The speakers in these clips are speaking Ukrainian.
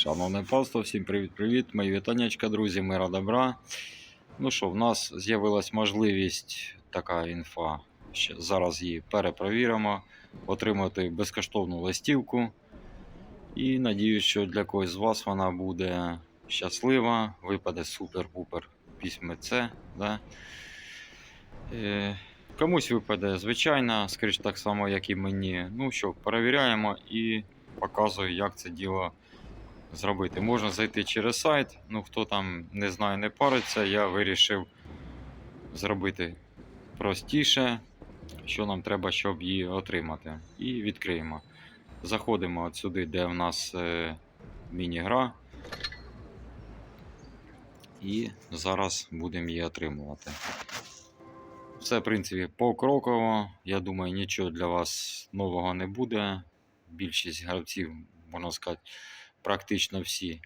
Шановне панство, всім привіт-привіт. Мої вітаннячка, друзі, мира добра. Ну що, в нас з'явилась можливість така інфа. Ще зараз її перепровіримо, отримати безкоштовну листівку. І надіюсь, що для когось з вас вона буде щаслива, випаде супер-пупер письмеце. Да? Е, комусь випаде звичайно, скоріш так само, як і мені. Ну що, перевіряємо і показую, як це діло зробити. Можна зайти через сайт. Ну, хто там не знає, не париться, я вирішив зробити простіше, що нам треба, щоб її отримати. І відкриємо. Заходимо от сюди, де в нас е, міні-гра. І зараз будемо її отримувати. Все, в принципі, покроково. Я думаю, нічого для вас нового не буде. Більшість гравців, можна сказати, практично всі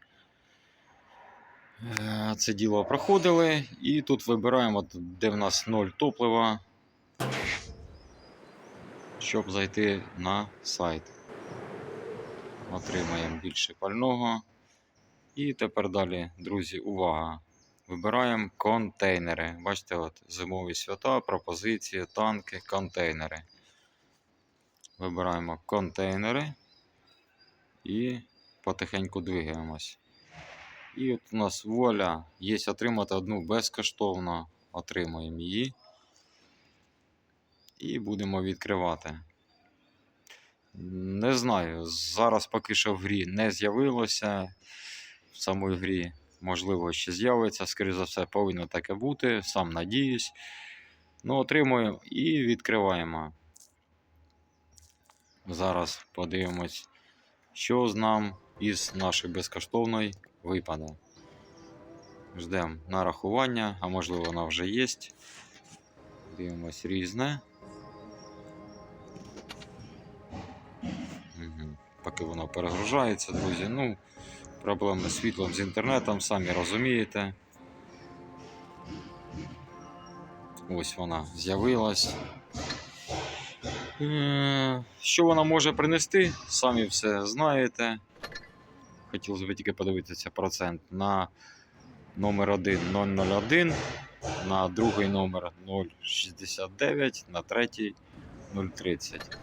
е, це діло проходили. І тут вибираємо, де в нас 0 топлива, щоб зайти на сайт. Отримаємо більше пального. І тепер далі, друзі, увага! Вибираємо контейнери. Бачите, от зимові свята, пропозиції, танки, контейнери. Вибираємо контейнери і потихеньку двигаємось. І от у нас воля є отримати одну безкоштовно. Отримуємо її. І будемо відкривати. Не знаю, зараз поки що в грі не з'явилося. В самій грі, можливо, ще з'явиться. Скоріше за все, повинно таке бути. Сам надіюсь. Ну, отримуємо і відкриваємо. Зараз подивимось, що з нам із нашої безкоштовної випаде. Ждемо нарахування, а можливо вона вже є. Дивимось різне. Поки воно перегружається, друзі. Ну, проблеми з світлом з інтернетом, самі розумієте. Ось вона з'явилась. Е, Що вона може принести, самі все знаєте. Хотілося б тільки подивитися процент на номер 1 001, на другий номер 069, на третій 030.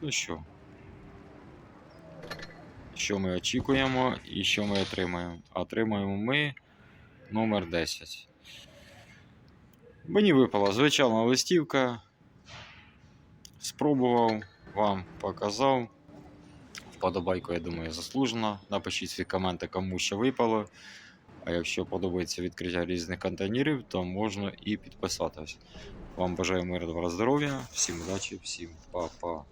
Ну що, що ми очікуємо і що ми отримаємо? Отримаємо ми номер 10. Мені випала звичайна листівка. Спробував, вам показав. Вподобайку, я думаю, заслужено. Напишіть свої коменти, кому що випало. А якщо подобається відкриття різних контейнерів, то можна і підписатись. Вам бажаю мирного здоров'я, всім удачі, всім па-па.